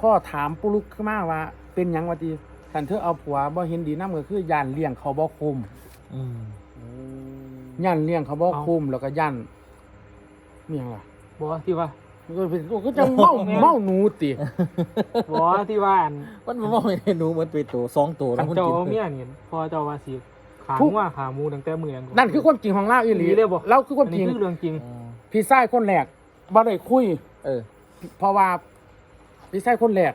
พ่อถามปุลุกขึ้นมาว่า เป็นหยังวะดีคันเธอเอาผัวบ่เห็นดีนำก็คือย่านเลี้ยงเขาบ่คุมอืม ย่านเลี้ยงเขาบ่คุมแล้วก็ย่านมีหยังล่ะบอกที่ว่าก็เป็นก็จะเมาเมาหนูติบอกที่ว่าอันมันบ่มองเห็นหนูเหมือนเป็นตัวสองตัวขัแล้วนมันเจ้ากินเอาเมียนี่พอเจ้าว่าสิขาหว่าขาหมูตั้งแต่เมืองนั่นคือความจริงของเราอีหลีอีหลีเลยบ่ เราคือความอันจนี้ริงคือเรื่องจริงอืมพี่ชายคนแรกบ่ได้คุย เออ เพราะว่า พี่ชายคนแรก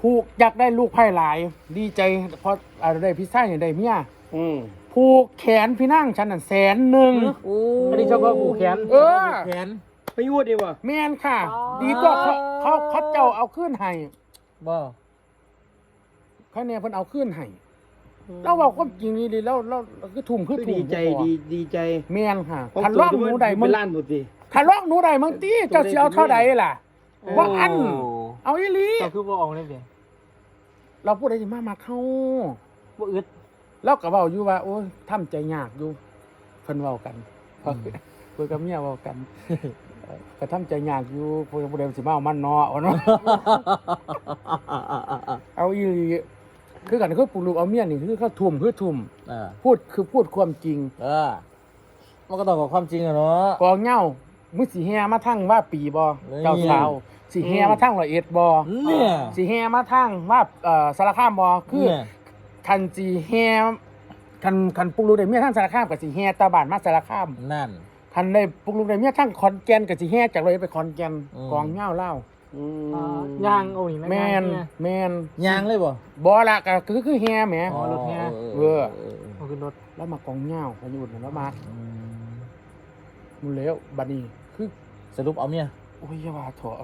ผูกอยากได้ลูกไผ่หลาย ดีใจเพราะอะไรได้พี่ชายเนี่ยได้เมียอืมผูกแขนพี่นั่งฉันน่ะแสนหนึ่งโอ้อันนี้เจ้าก็ผูกแขนเออแขนไปยูดดีวะแม่นค่ะอ๋อดีกว่าเขาเขาเขาเจ้าเอาขึ้นให้บ่เขาเนี่ยเพิ่นเอาขึ้นให้เราบอกความจริงนี่ดิแล้วเราเราคือทุ่มคือทุ่มดีใจดีดีใจแม่นค่ะคันล่องหนูใดมึเป็งนล้านหมดสิคันล่องหนูใดมึงตีเจ้าสิเอาเท่าใดล่ะว่าอันโเอาอีหลีเจ้าคือบ่ออกเลยเด้เราพูดได้สิมามาเข้าบ่อึดเราก็เว้าอยู่ว่า โอ้ยทำใจยากอยู่เพิ่นเว้ากันเพราะคุยกับเมียเว้ากันเอ่อก็ทำใจยากอยู่ผู้ผู้ใดสิมาเอามันเนาะว่าเนาะเอาอีหลีคือกันคือปูลูกเอาเมียนี่คือเขาทุ่มคือทุ่มเออพูดคือพูดความจริง เออ มันก็ต้องกับความจริงอะเนาะกองเหย้ามึงสิแฮมาทั้งว่าปีบ่เฮ้ยเจ้าสาว สิแฮมาทั้งร้อยเอ็ดบ่เนี่ยสิแฮมาทั้งว่าเอ่อสารคามบ่คือเนี่ย คันสิแฮคันคันปุกลูกได้เมียทั้งสารคามกับสิแฮตาบ้านมาสารคามนั่น คันได้ปุกลูกได้เมียทั้งขอนแก่นกับสิแฮจากร้อยเอ็ดไปขอนแก่นอืม กองเหย้าเล่าอือ่ามย่างโอ้ยนะแม่นย่างเนี่ยแม่นยางเลยบ่บ่ละก็คือคือแฮแหมอ๋อรถแห่เออเอาขึ้นรถแล้วมากองเหย้าพายุนั่นแล้วมาอืมมุนแล้วบัดนี้คือสรุปเอาเมียโอ้ยอย่าว่าเถอะ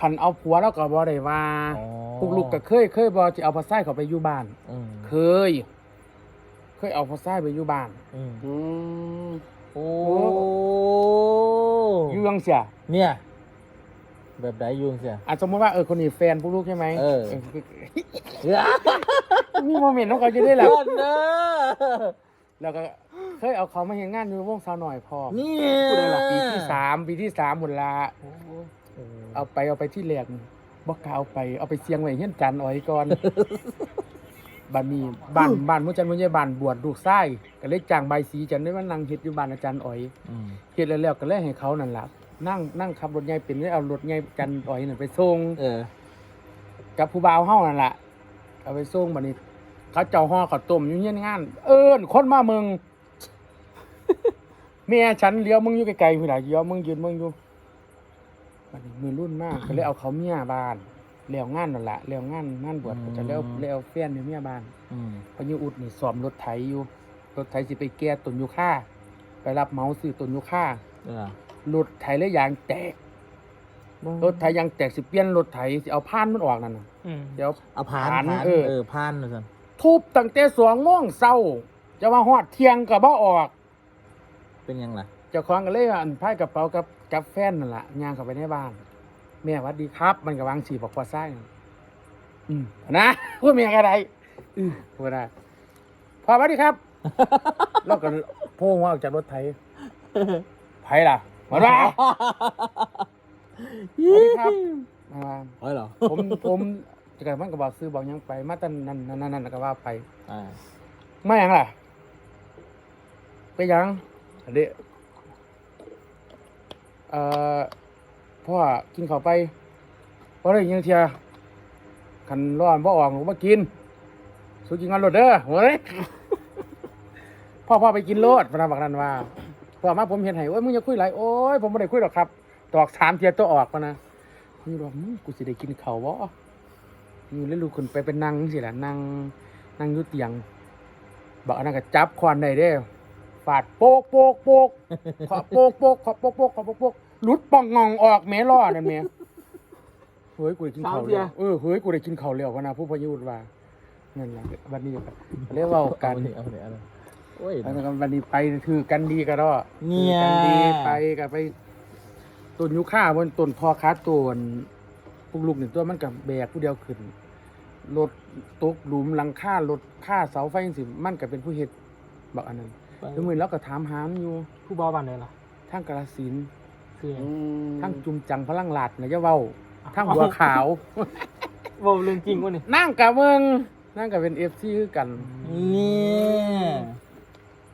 คันเอาผัวแล้วก็บ่ได้ว่าอ๋อปุกลูกก็เคยเคยบ่ที่เอาภาษาเขาไปอยู่บ้าน อืมเคย เคยเอาภาษาไปอยู่บ้าน อืมอืมโอ้อยู่ยังเสียเนี่ย แบบไหนยุงเสียอะสมมติว่าเออคนนี้แฟนปุกลูกใช่ไหมเออ มีโมเมนต์ของเขาจะได้แหละเพื่อนเด้อแล้วก็ เคยเอาเขามาเห็นงานอยู่วงสาวหน่อยพอนี่พูดได้ละปีที่สามปีที่สามหมดละโอ้เอาไปเอาไปที่แหลกบอกกล้าเอาไปเอาไปเสียงไว้เฮียนจันอ้อยก่อนบ้านนี้บ้านบ้านมุจันมุญยบ้านบวชลูกไส้ก็เลยจ้างใบายสีจันได้มานั่งเฮ็ดอยู่บ้านอาจารย์อ้อยอืมเฮ็ดแล้วๆก็เลยให้เขานั่นล่ะนั่งนั่งขับรถใหญ่เป็นเลยเอารถใหญ่จันอ้อยนั่นไปส่งเออกับผู้บ่าวเฮานั่นล่ะเอาไปส่งบัดนี้ เขาเจ้าห่อข้าวต้มอยู่เฮียนงาน เอิ้นคนมาเมือง แม่ฉันเลี้ยวมึงอยู่ไกลๆพุ่นล่ะเลี้ยวมึงยืนมึงอยู่บัดนี้มือรุ่นมากก็เลยเอาเขาเมียบ้านแล้วงานนั่นล่ะแล้วงานงานบวชก็จะแล้วแล้วแฟนในเมียบ้านอืมพญอุดนี่สอมรถไถอยู่รถไถสิไปแก้ต้นยูค่าไปรับเหมาซื้อต้นยูค่าเออรถไถแล้วยางแตก รถไถยางแตกสิเปลี่ยนรถไถสิเอาพานมันออกนั่นน่ะอืม เดี๋ยว เอาผ่านผ่านผ่านเออ เออผ่านนะสันทุบตั้งแต่สองโมงเช้า จะมาฮอดเที่ยงก็บ่ออก เป็นยังไงเจ้าของก็เลยอันพายกระเป๋ากับกับแฟนนั่นล่ะย่างเข้าไปในบ้านแม่หวัดดีครับ มันก็วางสีบอกพอซ้ายนั่นอืมนะพูดเมียอะไรอือพูดได้พอหวัดดีครับ แล้วก็โผล่หัวออกจากรถไถไผล่ะมาว่าสวัสดีครับมาว่าเฮ้ยเหรอผมผมจะกันมันก็บอกซื้อบอกหยังไป มาแตันนั่นนั่นนั่นนั่นก็ว่าไปอ่าไม่หยังล่ะไปหยัง อันเดะเอ่อพ่อกินข้าวไปเพราะอะไรยังเทียขันร้อนพ่อออกหนูมากินสู้กินกันรถเด้อโว้ยพ่อพ่อไปกินรถพนักบอกนันว่าพ่อมาผมเห็นให้โอ้ยมึงอย่าคุยไรโอ้ยผมไม่ได้คุยหรอกครับ ตอกสามเทียตัวออกมานะนี่บอกมึงกูสิได้กินข้าวบ่นี่แล้วลูกคุณไปเป็นนั่งสิละนั่งนั่งอยุเตียงบอกอันนั้นก็จับควันได้เด้ ฟาดโปกโปกโปกขอโปกโปกขอโปกโปกขอโปกโปกหลุดปองงองออกแม่ล่อนั่นแม่เฮ้ยกูได้กินข้าวแล้วเออเฮ้ยกูได้กินข้าวแล้วพะนะผู้พยุทธ์ว่านั่นแหละวันนี้ก็เรียกว่ากันเอาไปเอาไปเอาไปโอ้ยแล้วก็วันนี้ไปคือกันดีก็รอเนี่ยกันดีไปก็ไปต้นยุค่าบนต้นพอค้าตัวอันพวกลูกหนึ่งตัวมันกับแบกผู้เดียวขึ้นรถตกหลุมหลังคารถค่าเสาไฟจังสิมันก็เป็นผู้เฮ็ดบอกอันนั้น แล้วมือเราก็ถามหามอยู่ผู้บ่าวบ้านไหนล่ะทางกระสินธุ์คือหยังอืมทางจุมจังพลังหลาดนะจะเว้าทั้งหัวขาวเว้าเรื่องจริงวะนี่นั่งกับมึงนั่งกับเป็นเอฟซีคือกันนี่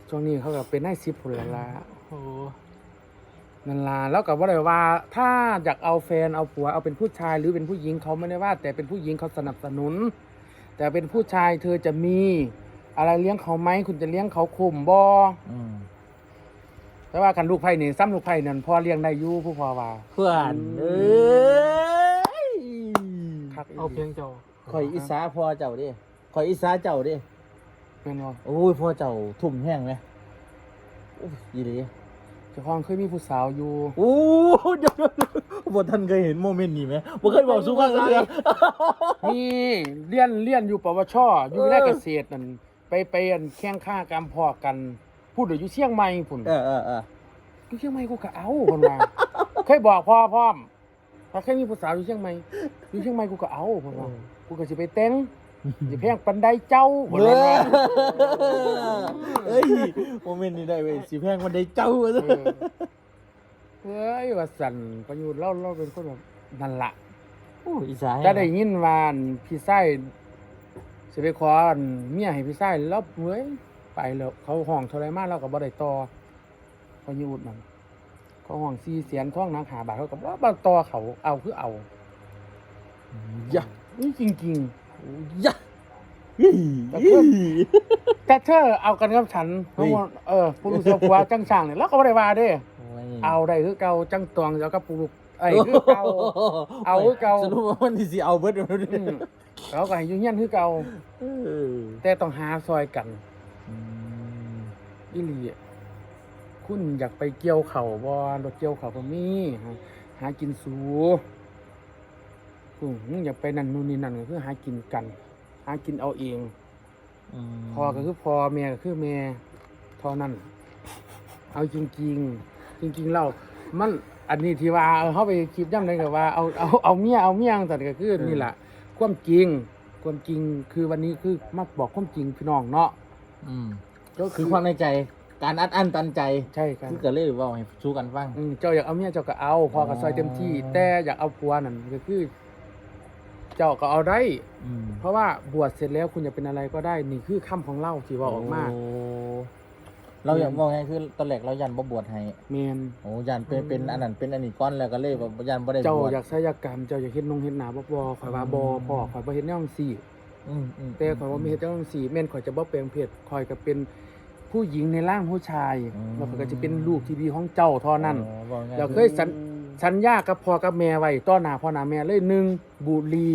ช่วงนี้เขาก็เป็นนายซิปผุนละละโอ้นันลาแล้วกับว่าเลยว่า ถ้าอยากเอาแฟนเอาผัวเอาเป็นผู้ชายหรือเป็นผู้หญิงเขาไม่ได้ว่า แต่เป็นผู้หญิงเขาสนับสนุน แต่เป็นผู้ชายเธอจะมี อะไรเลี้ยงเขาไหมคุณจะเลี้ยงเขาข่มบออืมแต่ว่ากันลูกไผ่นี่ซ้ำลูกไผ่นั่นพ่อเลี้ยงได้อยู่ผู้พ่อว่า เพื่อนเอ้ยคักเอาเพียงเจ้าข่อยอิสาพอเจ้าดิข่อยอิสาเจ้าดิแม่นบ่โอ้ยพอเจ้าทุ่มแห้งไหมโอ้ยยีดีเจ้าของเคยมีผู้สาวอยู่โอ้ยเดี๋ยวๆบ่ท่านเคยเห็นโมเมนต์นี้ไหมบ่เคยบอกสู้กันเลย นี่เลี้ยนเลี้ยนอยู่ปวชอยู่แรกเกษตรนั่น ไปไปอันแข่งข้ากรรมพอกัน พูดอยู่เชียงใหม่พุ่นเออเออเอออยู่เชียงใหม่กูก็เอาคนว่าเคยบอกพ่อพร้อมถ้าเคยมีผู้สาวอยู่เชียงใหม่อยู่เชียงใหม่กูก็เอาคนว่ากูก็สิไปเต้งสิแพงปันไดเจ้าคนเอว่าอเอ้ยโมเมนต์นี้ได้เว้ยสิแพงมันได้เจ้าเออเฮ้ยว่าสันประยุทธ์เล่าเล่าเป็นคนแบบนั่นละโอ้ยอีสานจะได้ยินว่าอันพี่ไส้ สิไปขออันเมียให้พี่ไส้แล้วเว้ยไปแล้วเขาห้องเท่าไรมากเราก็บ่ได้ต่อพอยุดนั่นเขาห้องซีเสียนท่องนางหาบาทเขาก็บ่บ่ต่อเขาเอาคือเอายะนี่จริงยะยี่แต่เพิ่มๆแต่เธอเอากันกับฉันเพราะว่าเออผู้รู้สึกว่าจังช่างเนี่ยเราก็บ่ได้ว่าเด้เอาได้คือเก่าจังตวงแล้วก็ปลูกไอ้คือเก่าเอาคือเก่าสรุปว่ามันที่สิเอาเบิด เดี๋ยวนี้อืมเขาก็ให้อยู่เฮียนคือเก่าเออแต่ต้องหาซอยกันอืมอีหลีอะคุณอยากไปเกี่ยวเขาบ่รถเกี่ยวเขาก็มีหาหากินสูคุณมึงอยากไปนั่นนู่นนี่นั่นก็คือหากินกัน หากินเอาเองมพอก็คือพอแม่ก็คือแม่เท่านั้น เอาจริงๆจริง ๆ เรามันอันนี้ที่ว่าเอาเขาไปคลิปย่ำเลยกับว่าเอาเอาเอาเมียเอาเมียแต่ก็คือนี่แหละ ความจริง ความจริงคือวันนี้คือมาบอกความจริงพี่น้องเนาะอืมก็คือความในใจ การอัดอั้นตันใจใช่ครับคือก็เลยเว่าให้สู้กันฟัง อืมเจ้าอยากเอาเมียเจ้าก็เอาพอกับซอยเต็มที่แต่อยากเอาผัวนั่นก็คือ เจ้าก็เอาได้ อืมเพราะว่าบวชเสร็จแล้วคุณจะเป็นอะไรก็ได้ นี่คือคำของเล่าที่ว่าออกมา โเราอยากบอกไงคือตอนแรกเรายันบ่บวชให้เมนโอ้ยันเป็นเป็นอันนั้นเป็นอันนี้ก้อนแล้วก็เลยแบบยันบ่ได้เจ้าบวชอยากศัลยกรรมเจ้าอยากเฮ็ดนงเฮ็ดหน้าบ่บ่ข่อยว่าบ่อืมพ่อข่อยบ่เฮ็ดแนวจังซี่อืมอืมแต่ข่อยว่ามีเฮ็ดแนวจังซี่แม่นข่อยจะบ่แปลงเพศข่อยก็เป็นผู้หญิงในร่างผู้ชายแล้วข่อยก็จะเป็นลูกที่ดีของเจ้าเท่านั้น อ๋อบอกไงเราเคยสัญสัญญากับพ่อกับแม่ไว้ต่อหน้าพ่อหน้าแม่เลยหนึ่งบุหรี่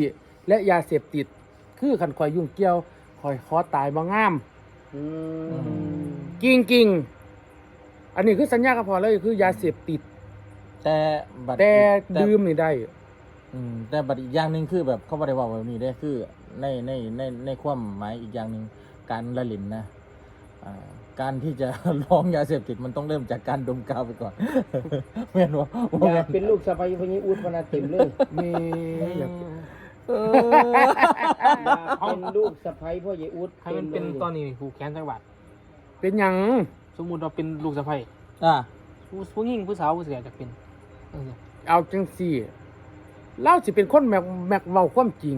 และยาเสพติด คือคันข่อยยุ่งเกี่ยวข่อยขอตายบ่งามอืม กิ่งกิ่งอันนี้คือสัญญากับพ่อเลยคือยาเสพติด แต่บัดแต่แต่ดื่มนี่ได้ อืมแต่บัดอีกอย่างหนึ่งคือแบบเขาบ่ได้เว่าแบบนี้ได้คือ ในในในในความหมายอีกอย่างหนึ่งการละลินนะอ่าการที่จะลองยาเสพติดมันต้องเริ่มจากการดมกาวไปก่อนแม่นบ่อยากเป็นลูกสะใภ้พญิอุดพนาเต็มเลยแม่อยากเอออยากเป็นลูกสะใภ้พ่อใหญ่อุดให้มันเป็นตอนนี้ผูกแขนจังหวัด เป็นหยังสมมุติเราเป็นลูกสะใภ้อะผู้ผู้หญิงผู้สาวผู้เสียจะเป็นเออเอาจังสี่เล่าสิเป็นคนแมกแมกเว้าความจริง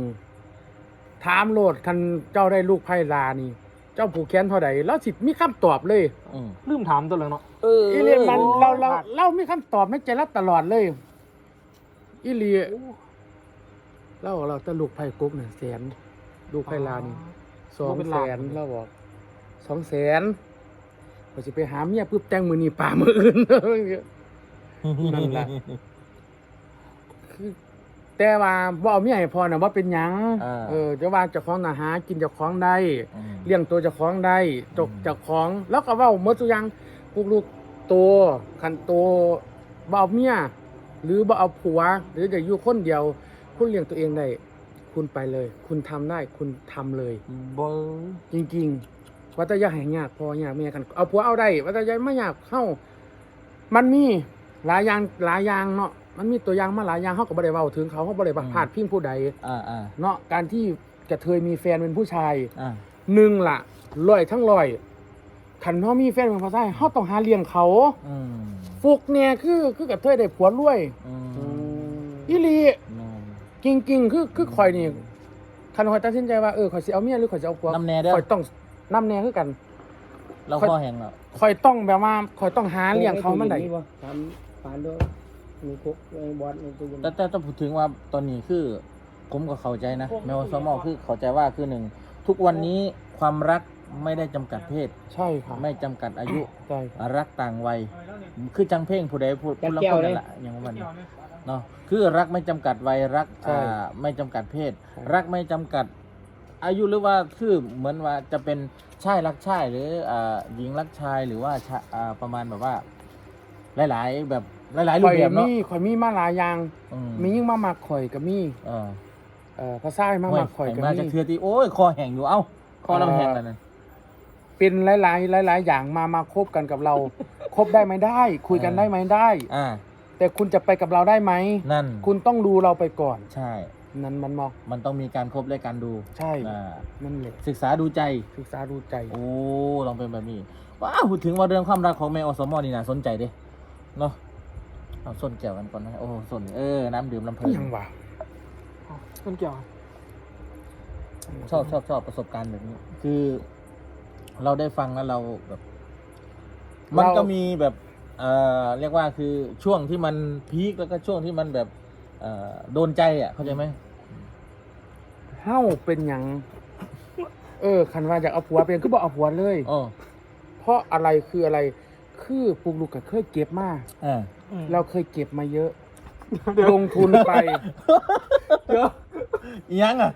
ถามโลดคันเจ้าได้ลูกไพ่ลานี่ เจ้าผูกแขนเท่าใดแล้วสิมีคำตอบเลยอืมลืมถามตัวเลยเนาะ เอออีเลียมันเราเราเรามีคำตอบในใจเราตลอดเลย อีเลียเราเราแตลูกไพ่กุ๊กเนี่ยแสนลูกไพ่ลานี่สองแสนเราบอกสองแสน พอสิไปหาเมียปุ๊บแต่งมือนี่ป่ามืออื่นนั่นล่ะคือแต่ว่าบ่เอาเมียให้พอน่ะว่าเป็นหยังอ่า เออจะว่าเจ้าของน่ะหากินเจ้าของได้อืมเลี้ยงตัวเจ้าของได้ตกอืมเจ้าของ แล้วก็เว้าหมดทุกอย่างพวกลูกโตคันโตบ่เอาเมียหรือบ่เอาผัว หรือจะอยู่คนเดียว คุณเลี้ยงตัวเองได้ คุณไปเลย คุณทำได้ คุณทำเลยบ่จริงๆ ว่าแต่อยากให้ยากพอยากเมียกันเอาผัวเอาได้ว่าแต่อยากไม่อยากเข้า มันมีหลายอย่างหลายอย่างเนาะมันมีตัวอย่างมาหลายอย่างเขาก็บ่ได้เว้าถึงเขาเขาบ่ได้พาดพิงผู้ใดอ่าอ่าเนาะการที่กระเทยมีแฟนเป็นผู้ชายอ่าหนึ่งล่ะร้อยทั้งร้อยขันเขามีแฟนเป็นผู้ชายเขาต้องหาเลี้ยงเขาอืมฟุกเนี่ยคือคือกระเทยได้ผัวรวยอือืมมอีหลีแม่นจริงๆคือคือข่อยนี่คันข่อยตัดสินใจว่าเออข่อยสิเอาเมียหรือข่อยสิเอาผัวน้ำแน่เด้อข่อยต้อง น้ำแน่คือกัน เราข้อแห้งแล้วข่อยต้องแบบว่าข่อยต้องหาเลี้ยงเขามันได้บ่ทำปานด้วยมีคุกในบอสในตู้เย็นแต่แต่ต้องพูดถึงว่าตอนนี้คือผมก็เข้าใจนะแมวสมอคือเข้าใจว่าคือหนึ่งทุกวันนี้ความรักไม่ได้จำกัดเพศ ใช่ค่ะไม่จำกัดอายุใช่ค่ะรักต่างวัย คือจังเพ่งผู้ใดพูดพูดแล้วคนนั่นแหละอย่างว่ามันเนาะคือรักไม่จำกัดวัยรักอ่าไม่จำกัดเพศ รักไม่จำกัด อายุหรือว่าคือเหมือนว่าจะเป็นชายรักชายหรืออ่าหญิงรักชายหรือว่าชะอ่าประมาณแบบว่า หลาย ๆ แบบหลาย ๆ รูข่ปอยแบบเนาะมีข่อยมีมาหลายอย่าง อืมียิ่งมามักข่อยก็มีเออเอ่อภาษามามักข่อยก็มามีจากเทือที่โอ้ยคอแห้งอยู่เอ้าคอเราแห้งแล้วนั่นเป็นหลายๆหลาย ๆ อย่างมามาคบกันกับเรา คบได้ไหมได้ คุยกันได้ไหมได้ อ่า แต่คุณจะไปกับเราได้ไหม นั่นคุณต้องดูเราไปก่อน ใช่ นั้นมันมองมันต้องมีการคบและการดูใช่อ่านั่นแหละศึกษาดูใจ ศึกษาดูใจโอ้ลองเป็นแบบนี้ว้าวพูดถึงว่าเรื่องความรักของแมวอสมอนี่นะสนใจเด้เนาะเอาส้นแก้วกันก่อนนะโอ้ส้นเออน้ำดื่มลำเพลินยังวะมันเกี่ยวชอบชอบชอบประสบการณ์แบบนี้ คือ เราได้ฟังแล้วเราแบบ มันก็มีแบบเอ่อเรียกว่าคือช่วงที่มันพีคแล้วก็ช่วงที่มันแบบ เอ่อโดนใจอะเข้าใจไหมเฮ้าเป็นหยัง เออ คันว่าอยากเอาผัวเป็นก็บอกเอาผัวเลย อ๋อเพราะอะไรคืออะไร คือปลูกลูกก็เคยเก็บมาเออเราเคยเก็บมาเยอะ ลงทุนไป เดี๋ยวอีหยังอะ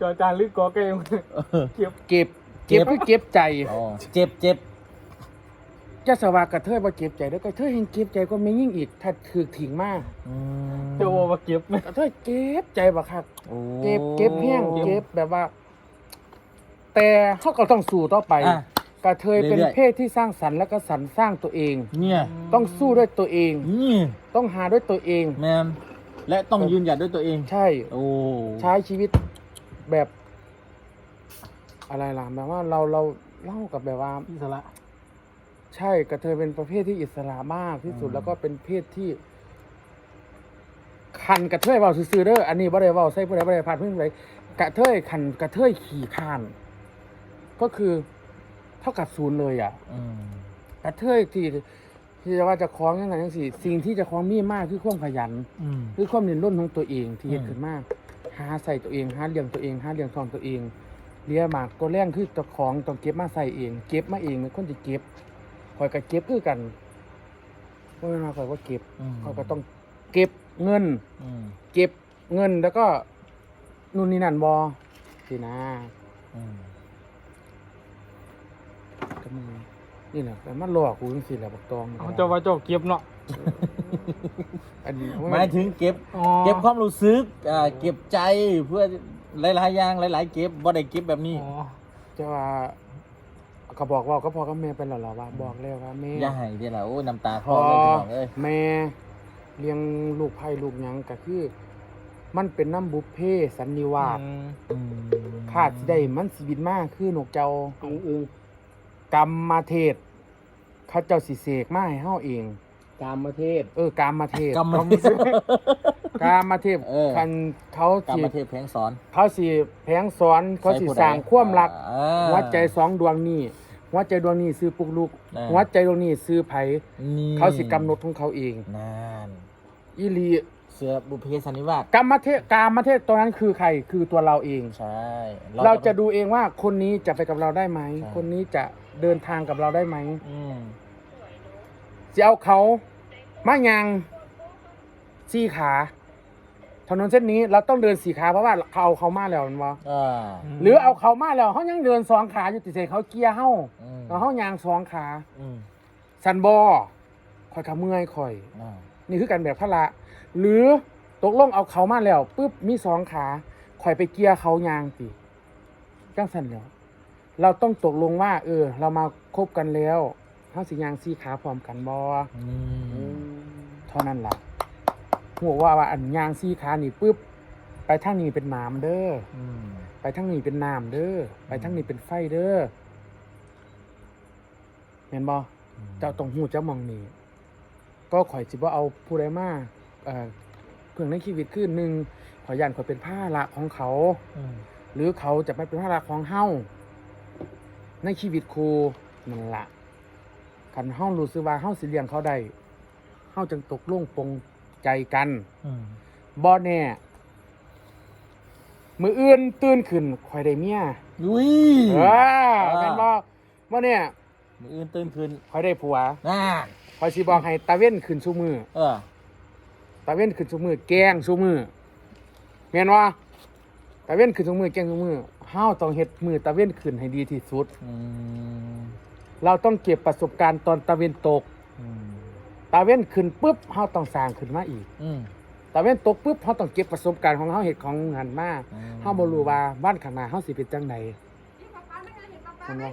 จอจานลึกกอเกมเก็บเก็บ เก็บคือเก็บใจ อ๋อเจ็บเจ็บ จะสวากระเทยบ่เก็บใจแล้วกระเทยยังเก็บใจก็ไม่ยิ่งอีก ถ้าถือถิงมากอืมเดี๋ยวเอามาเก็บไหมกระเทยเก็บใจบ่ครับโอ้เก็บเก็บแห้งเก็บแบบว่า แต่เขาก็ต้องสู้ต่อไป อะ กระเทยเป็นเรื่อยๆ เพศที่สร้างสรรค์และก็สรรสร้างตัวเอง เนี่ยต้องสู้ด้วยตัวเอง นี่ต้องหาด้วยตัวเอง แมนและต้องยืนหยัดด้วยตัวเอง ใช่ โอ้ใช้ชีวิตแบบ อะไรล่ะแบบว่าเราเราเล่ากับแบบว่า อิสระ ใช่กระเทยเป็นประเภทที่อิสระมากที่สุดแล้วก็เป็นเพศที่ คันกระเทยเบาซื่อๆเด้ออันนี้บ่ได้เบาใส่ผู้ใดบ่ได้พาดพึ่งเลยกระเทยคันกระเทยขี่คาน ก็คือเท่ากับศูนย์เลยอะ อืมกระเทยที่ที่จะว่าจะคล้องยังไงยังสี่สิ่งที่จะคล้องมีมากคือความขยัน อืม คือความเรียนรู้ของตัวเองที่เฮ็ดอืม ขึ้นมาหาใส่ตัวเองหาเลี้ยงตัวเองหาเลี้ยงทองตัวเองเลี้ยงหมากตัวแรงคือเจ้าของต้องเก็บมาใส่เอง เก็บมาเองเป็นคนที่เก็บ คอยก็เก็บคือกันเพราะมาคอยก็เก็บอืมคอยก็ต้องเก็บเงินอืมเก็บเงินแล้วก็นู่นนี่นั่นบอสินะอืมก็มึงนี่แหละแต่มันหลอกกูจังสิแหละบักตองเอาเจ้าว่าเจ้าเก็บเนาะอันนี้หมายถึงเก็บอ๋อเก็บความรู้สึกอ่าเก็บใจเพื่อหลายๆอย่างหลาย ๆ เก็บบ่ได้เก็บแบบนี้อ๋อจะว่า ก็บอกว่าก็พอกับแม่เป็นหรอว่าบอกแล้วว่าแม่อย่าให้เดี๋ยวล่ะโอ้ยน้ำตาคพลออเลยพี่น้องเอ้ยแม่เลี้ยงลูกไผ่ลูกหยังก็คือ มันเป็นน้ำบุฟเฟ่สันนิวาสอืมอืมขาดสิได้มันสิบินมากคือนกเจ้าอึ้งอึ้งกรรมมาเทศเขาเจ้าสิเสกมาให้เฮาเอง ตามประเทศ เออกรรมมาเทศกรรมเขาสิกรรมมาเทศเออ คันเขากรรสิมเทพแผงสอนเขาสิแผงสอนเขาสิสร้างความรักอ่าหัวใจสองดวงนี้ หัวใจดวงนี้ซื้อปุกลูกอ่า หัวใจดวงนี้ซื้อไผนี่เขาสิกำหนดของเขาเองนานอีหลีเสือบุพเพสันนิวาสกรรมเทศกรรมเทศตรงนั้นคือใครคือตัวเราเอง ใช่เราจะดูเองว่าคนนี้จะไปกับเราได้ไหมใช่คนนี้จะเดินทางกับเราได้ไหมอืมจะเอาเขามายังสี่ขา ถนนเส้นนี้เราต้องเดินสี่ขาเพราะว่าเขาเอาเขามาแล้วมันวะอ่าหรือเอาเขามาแล้วเขายังเดินสองขาอยู่ติเสเขาเกียร์เฮาอืมแล้วเขายางสองขาอืมสันบอคอยขาเมื่อยคอย อ่านี่คือการแบบพระละ หรือตกลงเอาเขามาแล้วปุ๊บมีสองขาคอยไปเกียร์เขายางติจังสันแล้วเราต้องตกลงว่า เออ เรามาคบกันแล้วเขาสิยางสี่ขาพร้อมกันบออืมเท่านั้นล่ะ หัวว่าว่าอันยางสี่ขานี่ปุ๊บไปทางนี้เป็นน้ำเด้ออืมไปทางนี้เป็นน้ำเด้อไปทางนี้เป็นไฟเด้อเห็นบอเจ้าต้องหูเจ้ามองนี่ก็ข่อยสิบ่เอาผู้ใดมาเอ่อเพื่องในชีวิตคือหนึ่งขอยยันขอยเป็นภาระของเขาอืมหรือเขาจะไม่เป็นภาระของเฮาในชีวิตครูนั่นละคันเฮารู้สึกว่าเฮาสิเลี้ยงเขาได้เฮาจึงตกลงปรง ใจกันอืมบ่แน่มืออื่นตื่นขึ้นคอยได้เมียอุ้ยเออแม่นบ่บ่เนี่ยมืออื่นตื่นขึ้นคอยได้ผัวน่าคอยสิบอกให้ตาเว้นขึ้นซุมือเออตาเว้นขึ้นซุมือแกงซุมือแม่นว่าตาเว้นขึ้นซุมือแกงซุมือเฮาต้องเฮ็ดมือตาเว้นขึ้นให้ดีที่สุดอืมเราต้องเก็บประสบการณ์ตอนตะเวนตกอืม ตะเวนขึ้นปุ๊บเฮาต้องสร้างขึ้นมาอีก อืมตะเวนตกปุ๊บเฮาต้องเก็บประสบการณ์ของเฮาเฮ็ดของหันมาอืม เฮาบ่รู้ว่าบ้านข้างหน้าเฮาสิเป็นจังไดนี่ป๊าป๊าไม่เคยเห็นป๊าป๊าเห็นไหม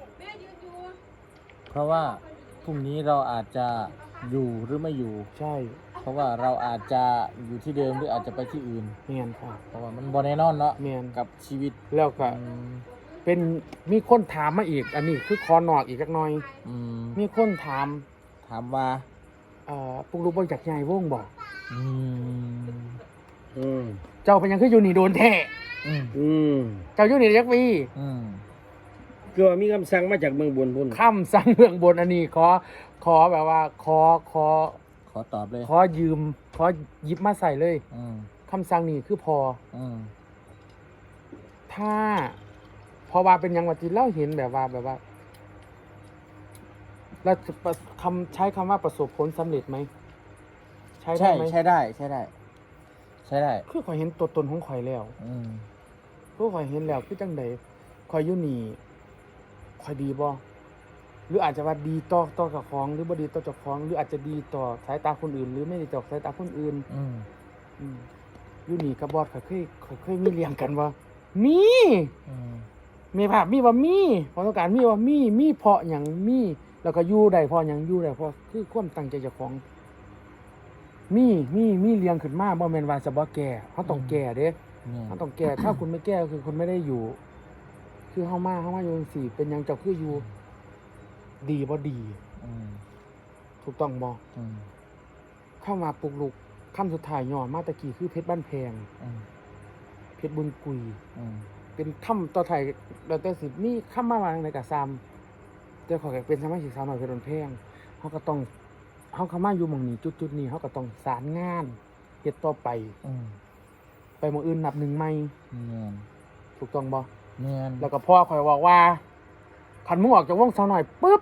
บ่แม่ยืนอยู่เพราะว่าพรุ่งนี้เราอาจจะอยู่หรือไม่อยู่ ใช่เพราะว่าเราอาจจะอยู่ที่เดิมหรืออาจจะไปที่อื่น แม่นค่ะเพราะว่ามันบอแน่นอนเนาะแม่นกับชีวิตแล้วก็อืมเป็นมีคนถามมาอีก อันนี้คือคอนอกอีกจักหน่อย อืมมีคนถาม ถามว่าเอ่อปุกลูกบ่อยากใหญ่วงบ่อืมอืมเจ้าเป็นหยังคืออยู่นี่โดนแท้อืมอืมเจ้าอยู่นี่จักปีอืมคือว่ามีคำสั่งมาจากเมืองบนพุ่นคำสั่งเบื้องบนอันนี้ขอขอแบบว่าขอขอขอตอบเลยขอยืม ขอหยิบมาใส่เลยอืมคำสั่งนี้คือพอ อืมถ้า พอว่าเป็นหยังวัติเล่าเห็นแบบว่าแบบว่า เราจะประคำใช้คำว่าประสบผลสำเร็จไหม ใช้ได้ใช่ไหมใช่ได้ใช่ได้ ใช่ได้ คือข่อยเห็นตัวตนของข่อยแล้วอืมคือข่อยเห็นแล้วคือจังใดข่อยอยู่นี่ข่อยดีบ่หรืออาจจะว่าดีต่อต่อเจ้าของหรือบ่ดีต่อเจ้าของหรืออาจจะดีต่อสายตาคนอื่น หรือไม่ดีต่อสายตาคนอื่น อืมอืมอยู่นี่กับบอสข่อยเคยข่อยเคยมีเลี้ยงกันว่ามี อืมมีภาพมีว่ามีความต้องการมีว่ามีมีเพราะอย่างมี แล้วก็อยู่ได้เพราะอย่างอยู่ได้เพราะคือความตั้งใจเจ้าของ มีมีมีเลี้ยงขึ้นมาบ่แม่นว่าจะบ่แก่เขาต้องแก่เด้เนี่ยเขาต้องแก่ถ้าคุณไม่แก้ก็คือคุณไม่ได้อยู่ คือเฮามาเฮามาอยู่จังซี่เป็นหยังเจ้าคืออยู่ ดีบ่ดีอืมถูกต้องบ่อืมเข้ามาปลุกลุกคำสุดท้ายย่อมาตะกี้คือเพชรบ้านแพงอืมเพชรบุญกุยอืมเป็นคำต่อไทยเราแต่สิมีคำมาวางในกระซาม แต่ขอแค่เป็นสมาชิกสาวหน่อยเพชรบุญแพงเขาก็ต้องเขาเข้ามาอยู่หมองนี้จุดๆนี้เขาก็ต้องสารงานเฮ็ดต่อไป อืมไปหมองอื่นนับหนึ่งไม่เนี่ยถูกต้องบ่เนี่ยแล้วก็พ่อคอยบอกว่าคันมึงออกจากวงสาวหน่อยปุ๊บ